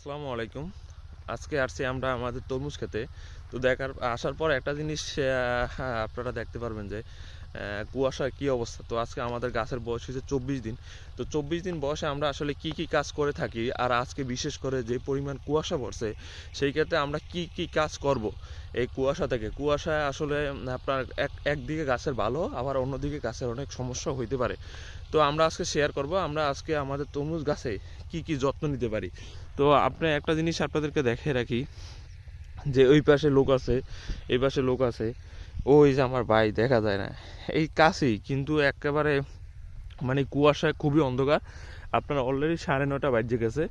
আসসালামু আলাইকুম। আজকে আসছি আমরা আমাদের তরমুজ খেতে। তো দেখার আসার পর একটা জিনিস আপনারা দেখতে পারবেন যে আহ, কুয়াশার কি অবস্থা। তো আজকে আমাদের গাছের বয়স হয়েছে চব্বিশ দিন। তো চব্বিশ দিন বয়সে আমরা আসলে কি কি কাজ করে থাকি আর আজকে বিশেষ করে যে পরিমাণ কুয়াশা পড়ছে সেই ক্ষেত্রে আমরা কি কি কাজ করব এই কুয়াশা থেকে। কুয়াশায় আসলে আপনার এক একদিকে গাছের ভালো আবার অন্যদিকে গাছের অনেক সমস্যা হইতে পারে। তো আমরা আজকে শেয়ার করব আমরা আজকে আমাদের তরমুজ গাছে কি কি যত্ন নিতে পারি। তো আপনি একটা জিনিস আপনাদেরকে দেখে রাখি, যে ওই পাশে লোক আছে, এই পাশে লোক আছে, ওই যে আমার ভাই, দেখা যায় না। এই কাছেই, কিন্তু একেবারে মানে কুয়াশায় খুবই অন্ধকার। আপনার অলরেডি সাড়ে নটা বাজে গেছে।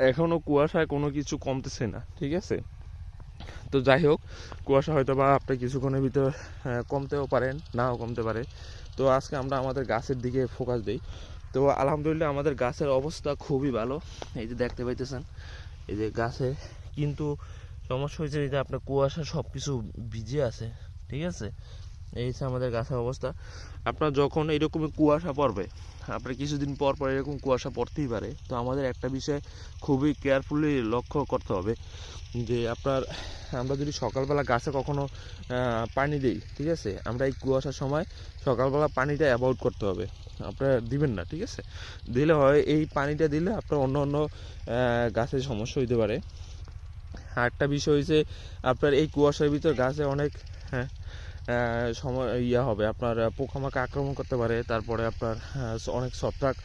এখনও কুয়াশায় কোনো কিছু কমতেছে না, ঠিক আছে? তো যাই হোক, কুয়াশা হয়তো বা আপনি কিছুক্ষণের ভিতর কমতেও পারেন, নাও কমতে পারে। তো আজকে আমরা আমাদের গাছের দিকে ফোকাস দিই। তো আলহামদুলিল্লাহ আমাদের গাছের অবস্থা খুবই ভালো। এই যে দেখতে পাইতেছেন, এই যে গাছে কিন্তু সমস্যা হয়েছে এই যে আপনার কুয়াশা সব কিছু ভিজে আছে, ঠিক আছে? এই হচ্ছে আমাদের গাছের অবস্থা। আপনার যখন এরকমই কুয়াশা পড়বে, আপনার কিছুদিন পর পর এরকম কুয়াশা পড়তেই পারে। তো আমাদের একটা বিষয় খুবই কেয়ারফুলি লক্ষ্য করতে হবে, যে আপনার, আমরা যদি সকালবেলা গাছে কখনো পানি দিই, ঠিক আছে? আমরা এই কুয়াশার সময় সকালবেলা পানিটা অ্যাভয়েড করতে হবে। আপনারা দিবেন না, ঠিক আছে? দিলে হয়, এই পানিটা দিলে আপনার অন্য অন্য গাছের সমস্যা হইতে পারে। আরেকটা বিষয় হচ্ছে আপনার এই কুয়াশার ভিতর গাছে অনেক হ্যাঁ সময়, ইয়া হবে, আপনার পোকামাকে আক্রমণ করতে পারে, তারপরে আপনার অনেক ছত্রাক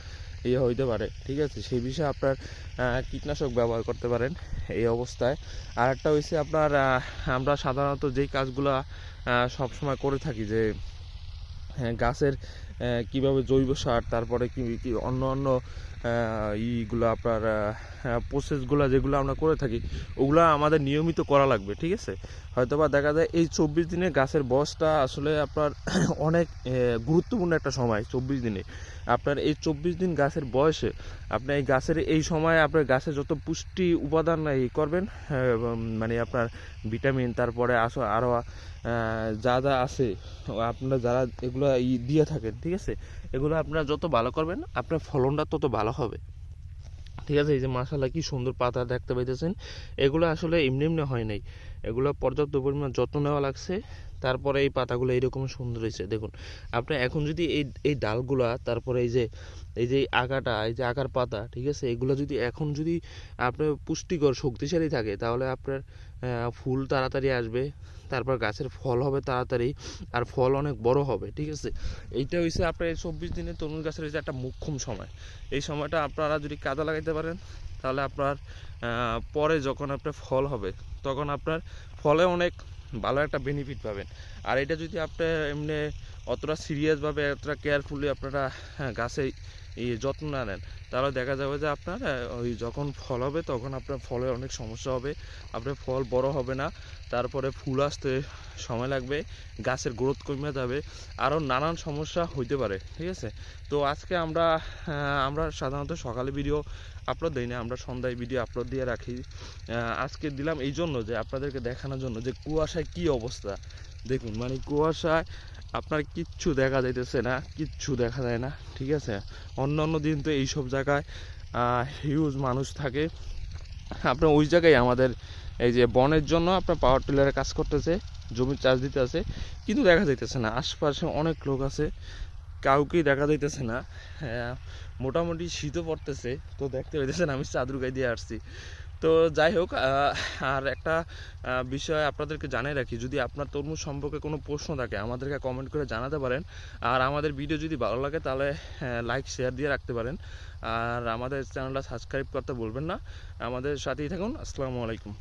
ইয়ে হইতে পারে, ঠিক আছে? সেই বিষয়ে আপনার কীটনাশক ব্যবহার করতে পারেন এই অবস্থায়। আর একটা হয়েছে আপনার আমরা সাধারণত যেই কাজগুলা সবসময় করে থাকি যে গাছের আহ, কীভাবে জৈব সার তারপরে কি কি অন্য অন্য ইগুলো আপনার প্রসেসগুলো যেগুলো আমরা করে থাকি ওগুলো আমাদের নিয়মিত করা লাগবে ঠিক আছে? হয়তোবা দেখা যায় এই চব্বিশ দিনে গাছের বয়সটা আসলে আপনার অনেক গুরুত্বপূর্ণ একটা সময় চব্বিশ দিনে। আপনার এই চব্বিশ দিন গাছের বয়সে আপনি এই গাছের এই সময় আপনার গাছের যত পুষ্টি উপাদান ই করবেন আহ, মানে আপনার ভিটামিন তারপরে আসো আরও যা যা আছে আপনারা যারা এগুলো ই দিয়ে থাকেন, ঠিক আছে? এগুলো আপনারা যত ভালো করবেন, আপনার ফলনটা তত ভালো হবে। ঠিক আছে? এই যে মাসালা কি সুন্দর পাতা দেখতে পাইতেছেন। এগুলো আসলে এমনি এমনি হয় নাই। এগুলো পর্যাপ্ত পরিমাণ যত্ন নেওয়া লাগছে। তারপরে এই পাতাগুলো এইরকম সুন্দর হয়েছে। দেখুন, আপনি এখন যদি এই এই ডালগুলা, তারপরে এই যে এই যে আগাটা, এই যে আগার পাতা, ঠিক আছে, এগুলো যদি এখন যদি আপনার পুষ্টিকর, শক্তিশালী থাকে, তাহলে আপনার ফুল তাড়াতাড়ি আসবে, তারপর গাছের ফল হবে তাড়াতাড়ি, আর ফল অনেক বড় হবে, ঠিক আছে? এইটা হচ্ছে আপনার এই চব্বিশ দিনের তরমুজ গাছের হচ্ছে একটা মুখ্যম সময়। এই সময়টা আপনারা যদি কাজে লাগাইতে পারেন, তাহলে আপনার পরে যখন আপনার ফল হবে, তখন আপনার ফলে অনেক ভালো একটা বেনিফিট পাবেন। আর এটা যদি আপনি এমনি অতটা সিরিয়াসভাবে অতটা কেয়ারফুলি আপনারা গাছে যত্ন না নেন, তাহলে দেখা যাবে যে আপনার ওই যখন ফল হবে তখন আপনার ফলের অনেক সমস্যা হবে, আপনার ফল বড় হবে না, তারপরে ফুল আসতে সময় লাগবে, গাছের গ্রোথ কমে যাবে, আরও নানান সমস্যা হইতে পারে, ঠিক আছে? তো আজকে আমরা আমরা সাধারণত সকালে ভিডিও আপলোড দিই না, আমরা সন্ধ্যায় ভিডিও আপলোড দিয়ে রাখি। আজকে দিলাম এই জন্য যে আপনাদেরকে দেখানোর জন্য যে কুয়াশায় কি অবস্থা। দেখুন মানে কুয়াশায় আপনার কিচ্ছু দেখা যাইতেছে না, কিচ্ছু দেখা যায় না, ঠিক আছে? অন্য অন্য দিন তো এইসব জায়গায় হিউজ মানুষ থাকে। আপনার ওই জায়গায় আমাদের এই যে বনের জন্য আপনার পাওয়ার টিলারে কাজ করতেছে, জমির চাষ দিতে আছে কিন্তু দেখা যাইতেছে না। আশপাশে অনেক লোক আছে কাউকেই দেখা যাইতেছে না। হ্যাঁ, মোটামুটি শীতও পড়তেছে তো দেখতে পাইতেছেন আমি চাদর গায়ে দিয়ে আসছি। তো যাই হোক আর একটা বিষয় আপনাদেরকে জানিয়ে রাখি যদি আপনার তরমুজ সম্পর্কে কোনো প্রশ্ন থাকে আমাদেরকে কমেন্ট করে জানাতে পারেন। আর আমাদের ভিডিও যদি ভালো লাগে তাহলে লাইক শেয়ার দিয়ে রাখতে পারেন। আর আমাদের চ্যানেলটা সাবস্ক্রাইব করতে বলবেন না। আমাদের সাথেই থাকুন আসসালামু আলাইকুম।